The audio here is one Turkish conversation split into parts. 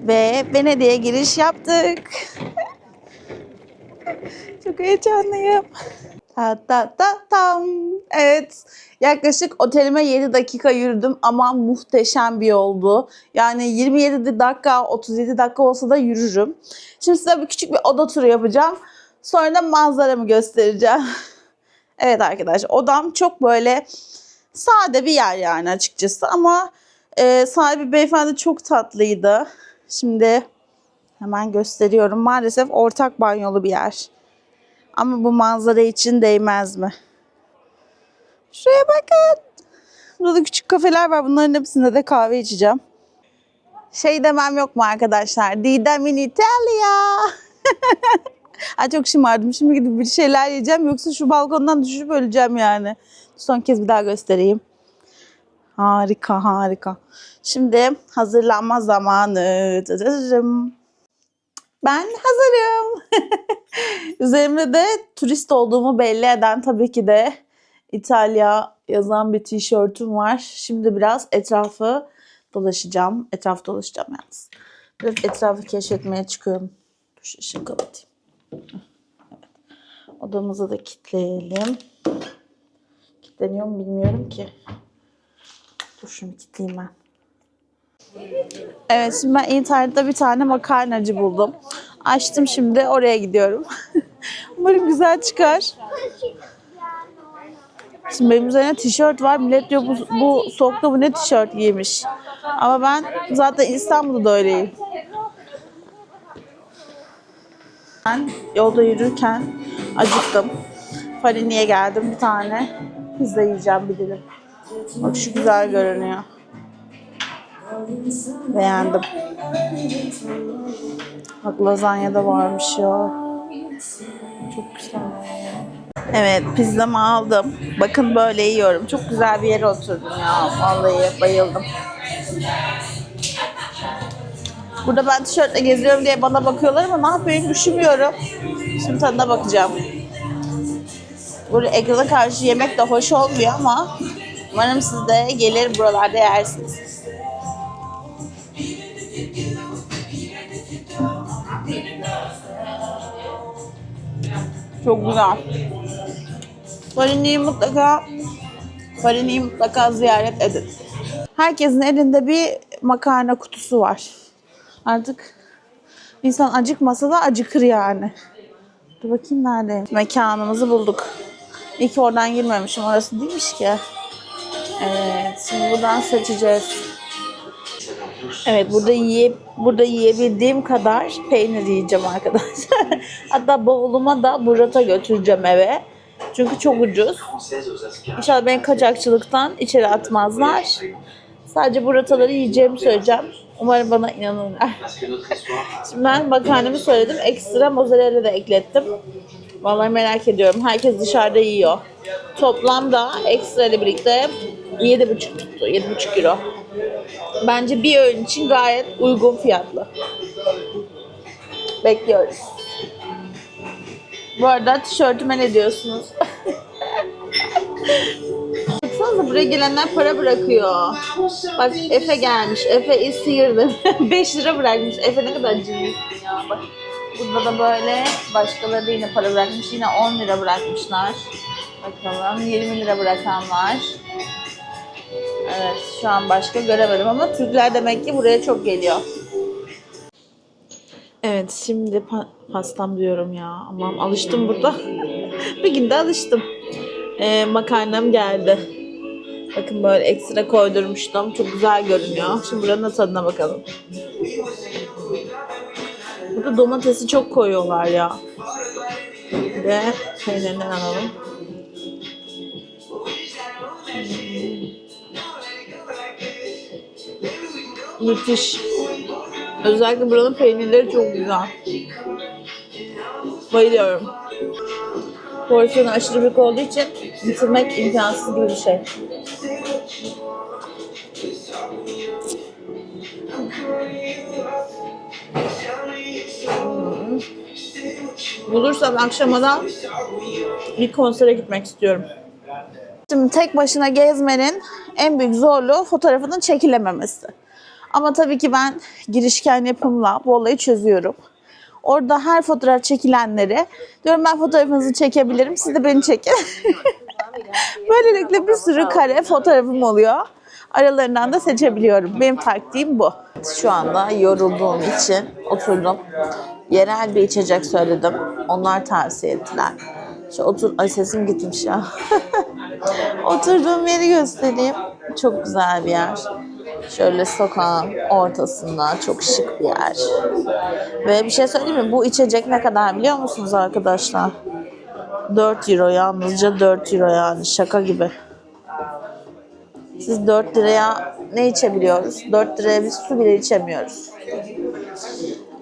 Ve Venedik'e giriş yaptık. Çok heyecanlıyım. Ta ta ta tam. Evet. Yaklaşık otelime 7 dakika yürüdüm ama muhteşem bir yoldu. Yani 27 dakika, 37 dakika olsa da yürürüm. Şimdi size bir küçük bir oda turu yapacağım. Sonra da manzaramı göstereceğim. Evet arkadaşlar odam çok böyle sade bir yer yani açıkçası ama e, sahibi beyefendi çok tatlıydı. Şimdi hemen gösteriyorum. Maalesef ortak banyolu bir yer. Ama bu manzara için değmez mi? Şuraya bakın. Burada küçük kafeler var. Bunların hepsinde de kahve içeceğim. Şey demem yok mu arkadaşlar? Didem in Italia. Ay çok şımardım. Şimdi gidip bir şeyler yiyeceğim. Yoksa şu balkondan düşüp öleceğim yani. Son kez bir daha göstereyim. Harika harika. Şimdi hazırlanma zamanı. Ben hazırım. Üzerimde de turist olduğumu belli eden tabii ki de İtalya yazan bir tişörtüm var. Şimdi biraz etrafı dolaşacağım. Etraf dolaşacağım yalnız. Biraz etrafı keşfetmeye çıkıyorum. Dur şu ışığı kapatayım. Evet. Odamızı da kilitleyelim. Kilitleniyor mu bilmiyorum ki. Dur şunu kilitleyeyim ben. Evet şimdi ben internette bir tane makarnacı buldum. Açtım şimdi oraya gidiyorum. Umarım güzel çıkar. Şimdi benim üzerine tişört var. Millet diyor bu, bu soğukta bu ne tişört giymiş. Ama ben zaten İstanbul'da da öyleyim. Ben yolda yürürken acıktım. Fariniye geldim bir tane. Pizza yiyeceğim bir dilim. Bak şu güzel görünüyor. Beğendim. Bak lazanya da varmış ya. Çok güzel. Evet pizzamı aldım. Bakın böyle yiyorum. Çok güzel bir yere oturdum ya. Vallahi bayıldım. Burada ben tişörtle geziyorum diye bana bakıyorlar ama ne yapayım düşünmüyorum. Şimdi tadına bakacağım. Burada ekrana karşı yemek de hoş olmuyor ama umarım siz de gelir buralarda yersiniz. Çok güzel. Farini'yi mutlaka Farini'yi mutlaka ziyaret edin. Herkesin elinde bir makarna kutusu var. Artık insan acıkmasa da acıkır yani. Dur bakayım neredeyim. Mekanımızı bulduk. İyi ki oradan girmemişim. Orası değilmiş ki. Evet. Şimdi buradan seçeceğiz. Evet burada yiyip burada yiyebildiğim kadar peynir yiyeceğim arkadaşlar. Hatta bavuluma da burrata götüreceğim eve. Çünkü çok ucuz. İnşallah beni kaçakçılıktan içeri atmazlar. Sadece burrataları yiyeceğimi söyleyeceğim. Umarım bana inanırlar. Şimdi ben makarnamı söyledim. Ekstra mozzarella da eklettim. Vallahi merak ediyorum. Herkes dışarıda yiyor. Toplamda ekstra ile birlikte 7,5 tuttu. 7,5 euro. Bence bir öğün için gayet uygun fiyatlı. Bekliyoruz. Bu arada tişörtüme ne diyorsunuz? Baksanıza buraya gelenler para bırakıyor. Bak Efe gelmiş. Efe is here 5 lira bırakmış. Efe ne kadar cimrisin ya. Bak. Burada da böyle başkaları da yine para bırakmış. Yine 10 lira bırakmışlar. Bakalım 20 lira bırakan var. Evet şu an başka göremedim ama Türkler demek ki buraya çok geliyor. Evet şimdi pa- pastam diyorum ya. Aman alıştım burada. bir günde alıştım. Ee, makarnam geldi. Bakın böyle ekstra koydurmuştum. Çok güzel görünüyor. Şimdi buranın tadına bakalım. Burada domatesi çok koyuyorlar ya. Bir de peynirinden alalım. Müthiş. Özellikle buranın peynirleri çok güzel. Bayılıyorum. Porsiyonu aşırı büyük olduğu için bitirmek imkansız gibi bir şey. Hmm. Bulursam akşamadan bir konsere gitmek istiyorum. Şimdi tek başına gezmenin en büyük zorluğu fotoğrafının çekilememesi. Ama tabii ki ben girişken yapımla bu olayı çözüyorum. Orada her fotoğraf çekilenleri diyorum ben fotoğrafınızı çekebilirim. Siz de beni çekin. Böylelikle bir sürü kare fotoğrafım oluyor. Aralarından da seçebiliyorum. Benim taktiğim bu. Şu anda yorulduğum için oturdum. Yerel bir içecek söyledim. Onlar tavsiye ettiler. Şu otur... Ay sesim gitmiş ya. Oturduğum yeri göstereyim. Çok güzel bir yer. Şöyle sokağın ortasında çok şık bir yer. Ve bir şey söyleyeyim mi? Bu içecek ne kadar biliyor musunuz arkadaşlar? 4 euro yalnızca 4 euro yani şaka gibi. Siz 4 liraya ne içebiliyoruz? 4 liraya biz su bile içemiyoruz.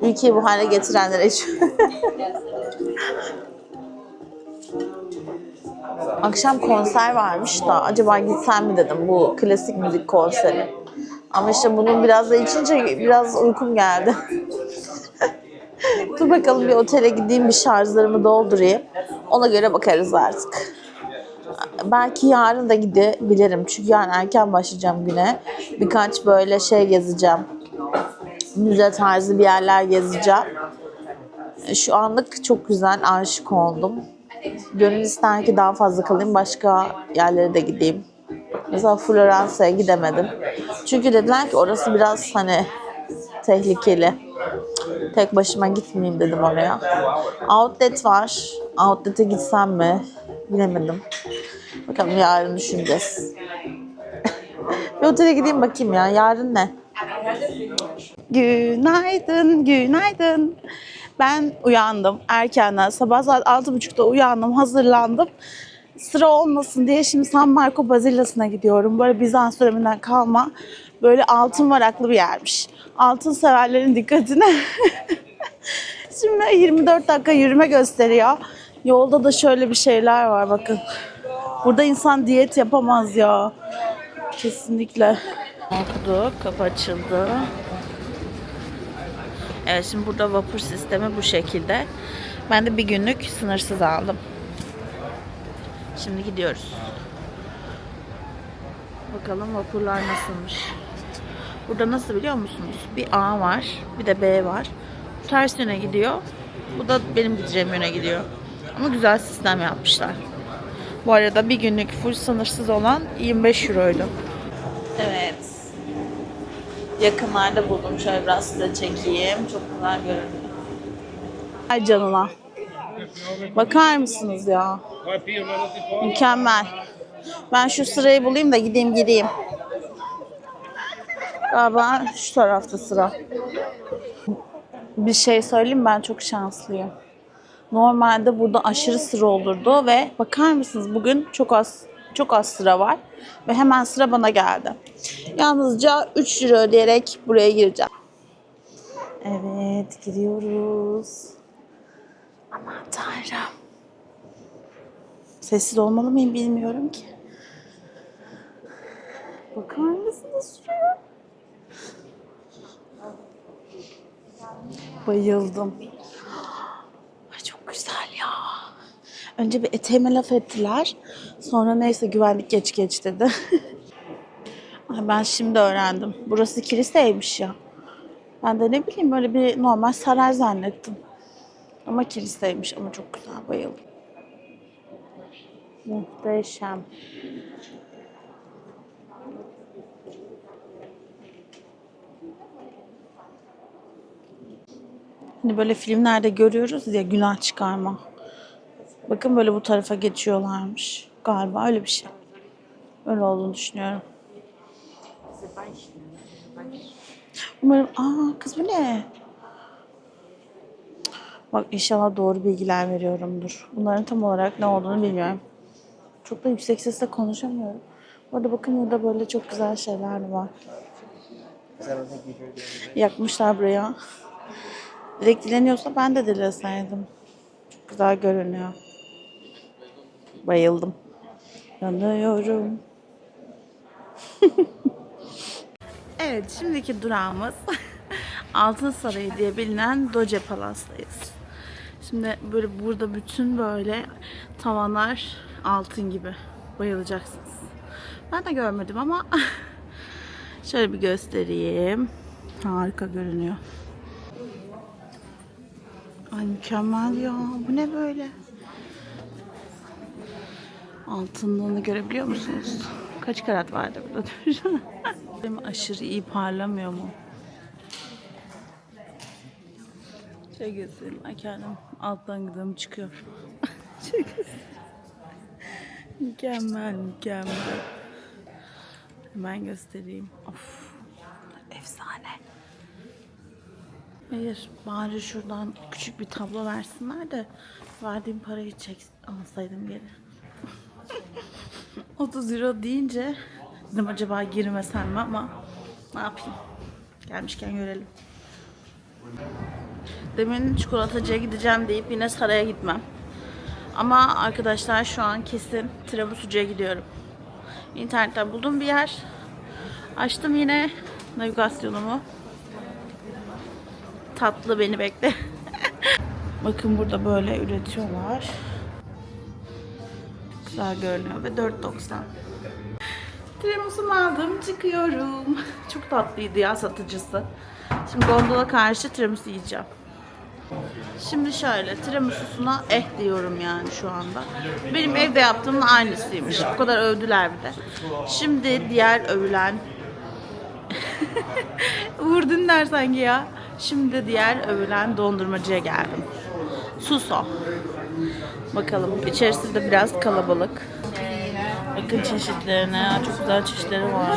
Ülkeyi bu hale getirenlere hiç... Akşam konser varmış da acaba gitsem mi dedim bu klasik müzik konseri. Ama işte bunun biraz da içince biraz uykum geldi. Dur bakalım bir otele gideyim bir şarjlarımı doldurayım. Ona göre bakarız artık. Belki yarın da gidebilirim. Çünkü yarın erken başlayacağım güne. Birkaç böyle şey gezeceğim. Müze tarzı bir yerler gezeceğim. Şu anlık çok güzel aşık oldum. Gönül ister ki daha fazla kalayım. Başka yerlere de gideyim. Mesela Floransa'ya gidemedim. Çünkü dediler ki orası biraz hani tehlikeli. Tek başıma gitmeyeyim dedim oraya. Outlet var. Outlet'e gitsem mi? Bilemedim. Bakalım yarın düşüneceğiz. bir otele gideyim bakayım ya. Yarın ne? Günaydın, günaydın. Ben uyandım erkenden. Sabah saat 6.30'da uyandım, hazırlandım. Sıra olmasın diye şimdi San Marco Bazilası'na gidiyorum. Böyle Bizans döneminden kalma böyle altın varaklı bir yermiş. Altın severlerin dikkatine. şimdi 24 dakika yürüme gösteriyor. Yolda da şöyle bir şeyler var bakın. Burada insan diyet yapamaz ya. Kesinlikle. Okuduk, kapı açıldı. Evet şimdi burada vapur sistemi bu şekilde. Ben de bir günlük sınırsız aldım. Şimdi gidiyoruz. Bakalım vapurlar nasılmış. Burada nasıl biliyor musunuz? Bir A var, bir de B var. Bu ters yöne gidiyor. Bu da benim gideceğim yöne gidiyor. Ama güzel sistem yapmışlar. Bu arada bir günlük full sınırsız olan 25 euroydu. Evet. Yakınlarda buldum. Şöyle biraz size çekeyim. Çok güzel görünüyor. Ay canına. Bakar mısınız ya? Mükemmel. Ben şu sırayı bulayım da gideyim gireyim. Galiba şu tarafta sıra. Bir şey söyleyeyim ben çok şanslıyım. Normalde burada aşırı sıra olurdu ve bakar mısınız bugün çok az çok az sıra var ve hemen sıra bana geldi. Yalnızca 3 lira ödeyerek buraya gireceğim. Evet giriyoruz. Tanrım. Sessiz olmalı mıyım bilmiyorum ki. Bakar mısınız şuraya? Bayıldım. Ay çok güzel ya. Önce bir eteğime laf ettiler. Sonra neyse güvenlik geç geç dedi. Ay ben şimdi öğrendim. Burası kiliseymiş ya. Ben de ne bileyim böyle bir normal saray zannettim. Ama kiliseymiş ama çok güzel bayıldım. Muhteşem. Hani böyle filmlerde görüyoruz ya günah çıkarma. Bakın böyle bu tarafa geçiyorlarmış. Galiba öyle bir şey. Öyle olduğunu düşünüyorum. Umarım... Aa kız bu ne? Bak inşallah doğru bilgiler veriyorumdur. Bunların tam olarak ne olduğunu bilmiyorum. Çok da yüksek sesle konuşamıyorum. Bu arada bakın burada böyle çok güzel şeyler var. Yakmışlar buraya. Direkt dileniyorsa ben de dileseydim. Çok güzel görünüyor. Bayıldım. Yanıyorum. evet, şimdiki durağımız Altın Sarayı diye bilinen Doge Palas'tayız. Şimdi böyle burada bütün böyle tavanlar altın gibi. Bayılacaksınız. Ben de görmedim ama şöyle bir göstereyim. Harika görünüyor. Ay mükemmel ya. Bu ne böyle? Altınlığını görebiliyor musunuz? Kaç karat vardı burada? Aşırı iyi parlamıyor mu? Şey göstereyim. Ay kendim alttan gıdım çıkıyor. göstereyim. Mükemmel, mükemmel. Hemen göstereyim. Of. Efsane. Hayır, bari şuradan küçük bir tablo versinler de verdiğim parayı çek alsaydım geri. 30 euro deyince dedim acaba girmesem mi ama ne yapayım? Gelmişken görelim. Demin çikolatacıya gideceğim deyip yine saraya gitmem. Ama arkadaşlar şu an kesin Travasucu'ya gidiyorum. İnternetten buldum bir yer. Açtım yine navigasyonumu. Tatlı beni bekle. Bakın burada böyle üretiyorlar. Güzel görünüyor ve 4.90. Tiramisu aldım çıkıyorum. Çok tatlıydı ya satıcısı. Şimdi gondola karşı tiramisu yiyeceğim. Şimdi şöyle tiramisusuna eh diyorum yani şu anda. Benim evde yaptığımın aynısıymış. O kadar övdüler bir de. Şimdi diğer övülen Uğur Dündar sanki ya. Şimdi diğer övülen dondurmacıya geldim. Suso. Bakalım içerisi de biraz kalabalık. Bakın çeşitlerine. Çok güzel çeşitleri var.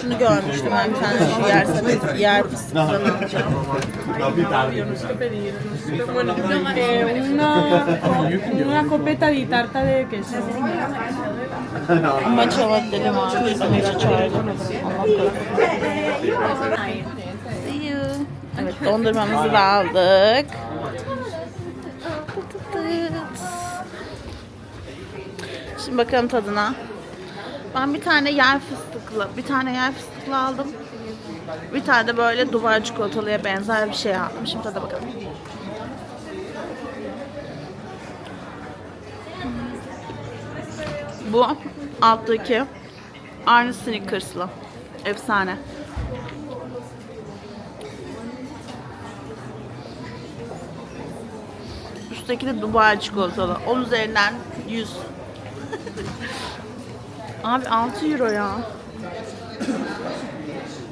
Şunu görmüştüm ben bir tane. Şu yer yer fıstıklarını alacağım. Eh, una, una copeta di tarta de queso. Maça vaddeli var. Evet dondurmamızı da aldık. Şimdi bakalım tadına. Ben bir tane yer fıstıklı, bir tane yer fıstıklı aldım. Bir tane de böyle duvar çikolatalıya benzer bir şey aldım. Şimdi tada bakalım. Bu alttaki aynı Snickers'lı. Efsane. Üstteki de Dubai çikolatalı. 10 üzerinden 100. Abi 6 euro ya.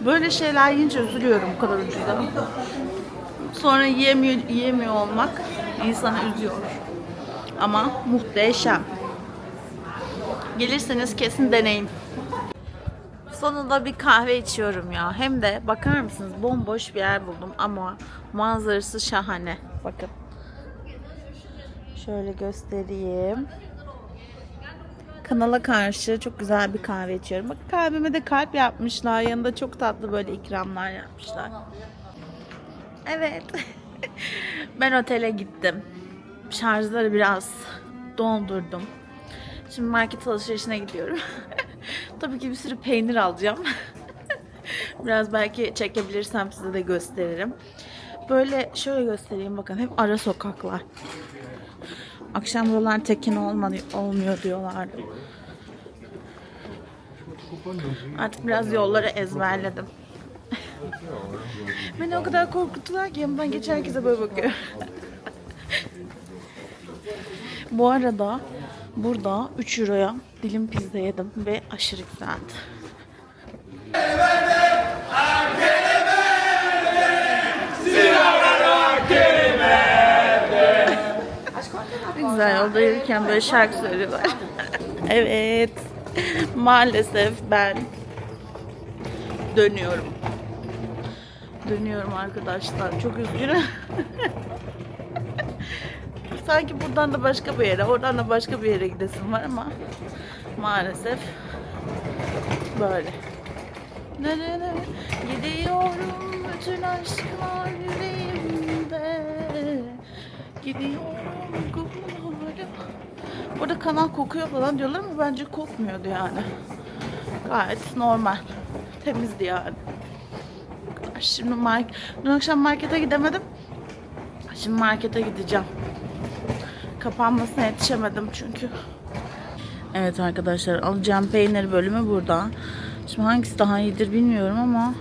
Böyle şeyler yiyince üzülüyorum bu kadar ucuza. Sonra yiyemiyor, yiyemiyor olmak insanı üzüyor. Ama muhteşem. Gelirseniz kesin deneyin. Sonunda bir kahve içiyorum ya. Hem de bakar mısınız bomboş bir yer buldum ama manzarası şahane. Bakın. Şöyle göstereyim. Kanala karşı çok güzel bir kahve içiyorum. Bak kahveme de kalp yapmışlar. Yanında çok tatlı böyle ikramlar yapmışlar. Evet. ben otele gittim. Şarjları biraz dondurdum. Şimdi market alışverişine gidiyorum. Tabii ki bir sürü peynir alacağım. Biraz belki çekebilirsem size de gösteririm. Böyle şöyle göstereyim bakın hep ara sokaklar. Akşam buralar tekin olmadı, olmuyor diyorlardı. Artık biraz yolları ezberledim. Beni o kadar korkuttular ki yanımdan geçen herkese böyle bakıyor. Bu arada burada 3 euroya dilim pizza yedim ve aşırı güzeldi. Güzel yolda yürürken böyle şarkı söylüyorlar. evet. Maalesef ben dönüyorum. Dönüyorum arkadaşlar. Çok üzgünüm. Sanki buradan da başka bir yere, oradan da başka bir yere gidesim var ama maalesef böyle. Gidiyorum bütün aşklar yüreğimde gidiyorum kumlara. Burada kanal kokuyor falan diyorlar ama bence kokmuyordu yani. Gayet normal. Temizdi yani. Şimdi mark dün akşam markete gidemedim. Şimdi markete gideceğim. Kapanmasına yetişemedim çünkü. Evet arkadaşlar alacağım peynir bölümü burada. Şimdi hangisi daha iyidir bilmiyorum ama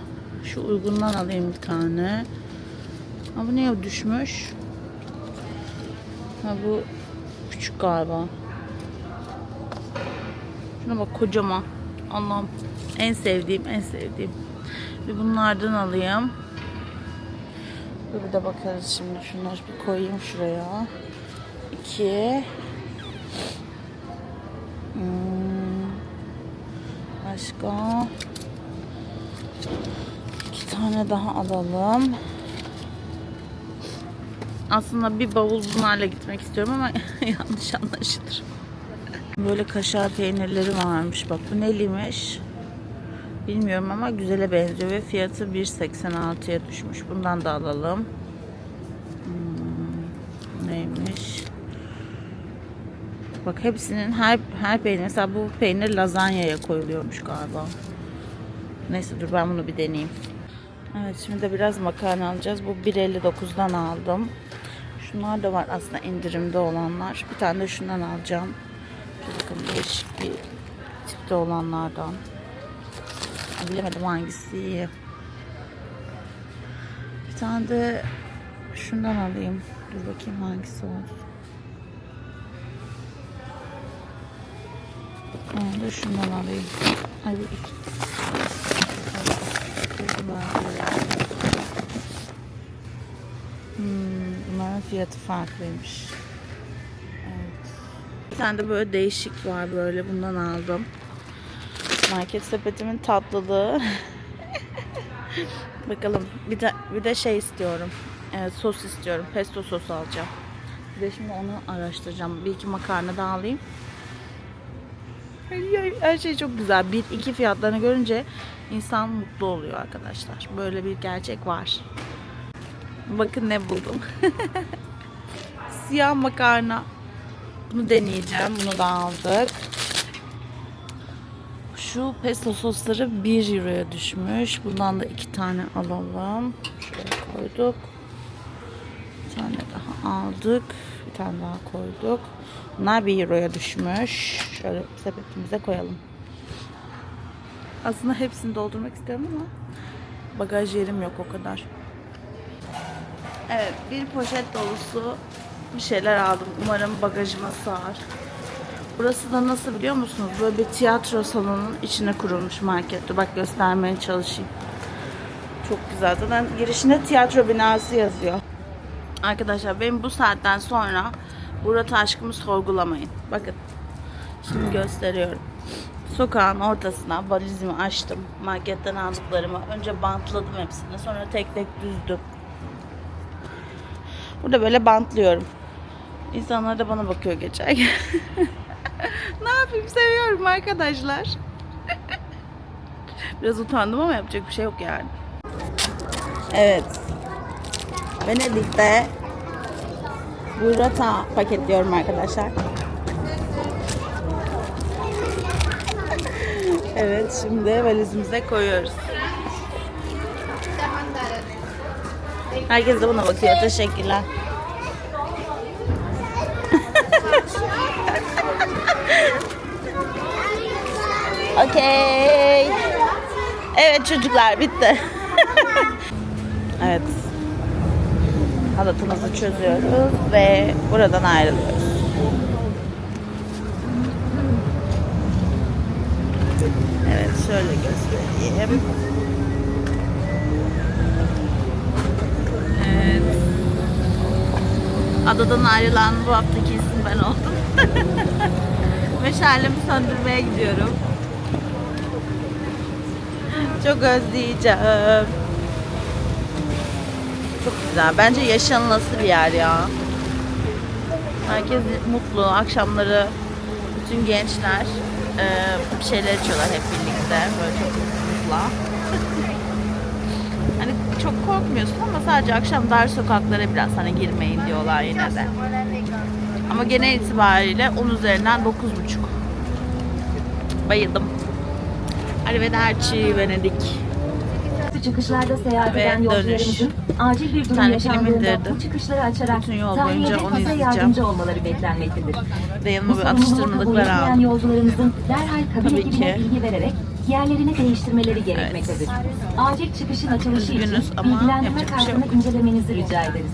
şu uygundan alayım bir tane. Ha bu niye düşmüş? Ha bu küçük galiba. Şuna bak kocaman. Allah'ım en sevdiğim en sevdiğim. Bir bunlardan alayım. Bir de bakarız şimdi. Şunları bir koyayım şuraya. İki. Hmm. Başka. İki tane daha alalım. Aslında bir bavul bunlarla gitmek istiyorum ama yanlış anlaşılır. Böyle kaşar peynirleri varmış. Bak bu neliymiş? Bilmiyorum ama güzele benziyor ve fiyatı 1.86'ya düşmüş. Bundan da alalım. Hmm, neymiş? Bak hepsinin her her peynir mesela bu peynir lazanyaya koyuluyormuş galiba. Neyse dur ben bunu bir deneyeyim. Evet şimdi de biraz makarna alacağız. Bu 1.59'dan aldım. Şunlar da var aslında indirimde olanlar. Bir tane de şundan alacağım. Bakın değişik bir tipte olanlardan. Bilemedim hangisi iyi. Bir tane de şundan alayım. Dur bakayım hangisi olsun. Ben de şundan alayım. Ay bu bunların fiyatı farklıymış. Evet. Bir tane de böyle değişik var böyle bundan aldım. Market sepetimin tatlılığı. Bakalım bir de bir de şey istiyorum. Evet, sos istiyorum. Pesto sos alacağım. Bir de şimdi onu araştıracağım. Bir iki makarna da alayım. Ay, ay, Her şey çok güzel. Bir iki fiyatlarını görünce insan mutlu oluyor arkadaşlar. Böyle bir gerçek var. Bakın ne buldum. Siyah makarna. Bunu deneyeceğim. Bunu da aldık. Şu pesto sosları 1 euroya düşmüş. Bundan da iki tane alalım. Şuraya koyduk. Bir tane daha aldık. Bir tane daha koyduk. Bunlar 1 euroya düşmüş. Şöyle sepetimize koyalım. Aslında hepsini doldurmak istiyorum ama bagaj yerim yok o kadar. Evet, bir poşet dolusu bir şeyler aldım. Umarım bagajıma sığar. Burası da nasıl biliyor musunuz? Böyle bir tiyatro salonunun içine kurulmuş markette. Bak göstermeye çalışayım. Çok güzel. Zaten girişinde tiyatro binası yazıyor. Arkadaşlar benim bu saatten sonra burada aşkımı sorgulamayın. Bakın. Şimdi gösteriyorum. Sokağın ortasına valizimi açtım. Marketten aldıklarımı. Önce bantladım hepsini. Sonra tek tek düzdüm. Burada böyle bantlıyorum. İnsanlar da bana bakıyor geçerken. ne yapayım seviyorum arkadaşlar. Biraz utandım ama yapacak bir şey yok yani. Evet. Venedik'te burrata paketliyorum arkadaşlar. evet şimdi valizimize koyuyoruz. Herkes de buna bakıyor. Teşekkürler. Okey. Evet çocuklar bitti. evet. Halatımızı çözüyoruz ve buradan ayrılıyoruz. Evet şöyle göstereyim. Evet. Adadan ayrılan bu haftaki isim ben oldum. Meşalemi söndürmeye gidiyorum. Çok özleyeceğim. Çok güzel. Bence yaşanılası bir yer ya. Herkes mutlu. Akşamları bütün gençler e, bir şeyler içiyorlar hep birlikte. Böyle çok mutlu. hani çok korkmuyorsun ama sadece akşam dar sokaklara biraz hani girmeyin diyorlar yine de. Ama genel itibariyle 10 üzerinden 9,5. Bayıldım. Arrivederci Venedik. çıkışlarda seyahat Ve eden yolcularımızın acil bir durum yaşandığında bu çıkışları açarak tahliyede kasa yardımcı olmaları beklenmektedir. Ve yanıma bir atıştırmalıklar aldım. yolcularımızın derhal kabin ekibine ki. bilgi vererek yerlerini değiştirmeleri gerekmektedir. Acil çıkışın açılışı Üzgünüz için ama bilgilendirme yapacak bir şey kartını incelemenizi rica ederiz.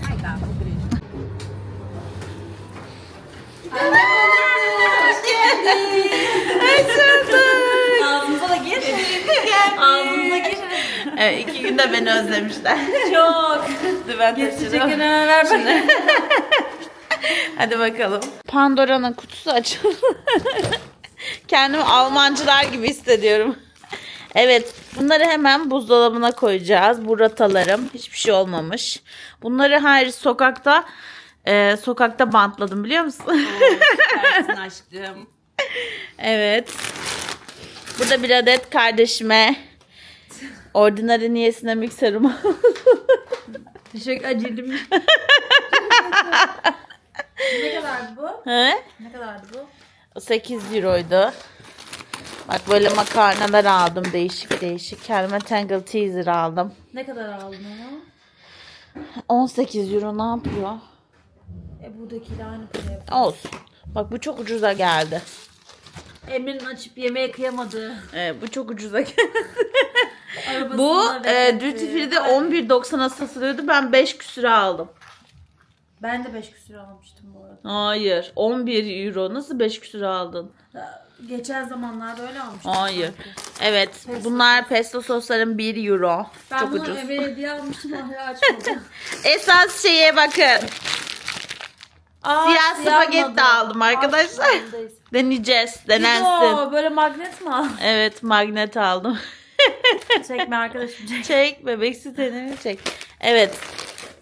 Ağzımıza da gir. Ağzımıza gir. Evet iki günde beni özlemişler. Çok. Ben taşırım. bana. Hadi bakalım. Pandora'nın kutusu açıldı. Kendimi Almancılar gibi hissediyorum. Evet, bunları hemen buzdolabına koyacağız. Bu ratalarım. Hiçbir şey olmamış. Bunları her sokakta e, sokakta bantladım biliyor musun? Versin aşkım. evet. Burada bir adet kardeşime Ordinary niyesine mikserim aldım. Teşekkür ederim. ne kadardı bu? He? Ne kadardı bu? 8 euroydu. Bak böyle makarnalar aldım değişik değişik. Kendime Tangle Teaser aldım. Ne kadar aldın onu? 18 euro ne yapıyor? E buradakiyle aynı para yapıyor. Olsun. Bak bu çok ucuza geldi. Emre'nin açıp yemeğe kıyamadı. Evet, bu çok ucuza geldi. Bu e. Duty Free'de 11.90'a satılıyordu. Ben 5 küsüre aldım. Ben de 5 küsür almıştım bu arada. Hayır. 11 euro. Nasıl 5 küsüre aldın? Ya, Geçen zamanlarda öyle almıştım. Hayır. Evet. Bunlar pesto sosların 1 euro. Ben çok bunu ucuz. Emre'ye hediye almıştım hala açmadım. Esas şeye bakın. Aa, Siyah spagetti aldım arkadaşlar. Aa. Deneyeceğiz. Denensin. Yo, böyle magnet mi aldın? Evet magnet aldım. Çekme arkadaşım çek. çek bebek siteni çek. Evet.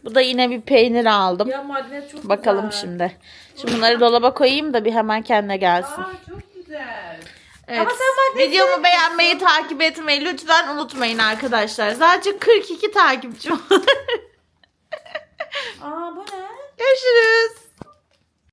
Bu da yine bir peynir aldım. Ya magnet çok Bakalım güzel. şimdi. Şimdi bunları dolaba koyayım da bir hemen kendine gelsin. Aa çok güzel. Evet. Ama sen magnet Videomu beğenmeyi, takip etmeyi lütfen unutmayın arkadaşlar. Sadece 42 takipçim var. Aa bu ne? Görüşürüz.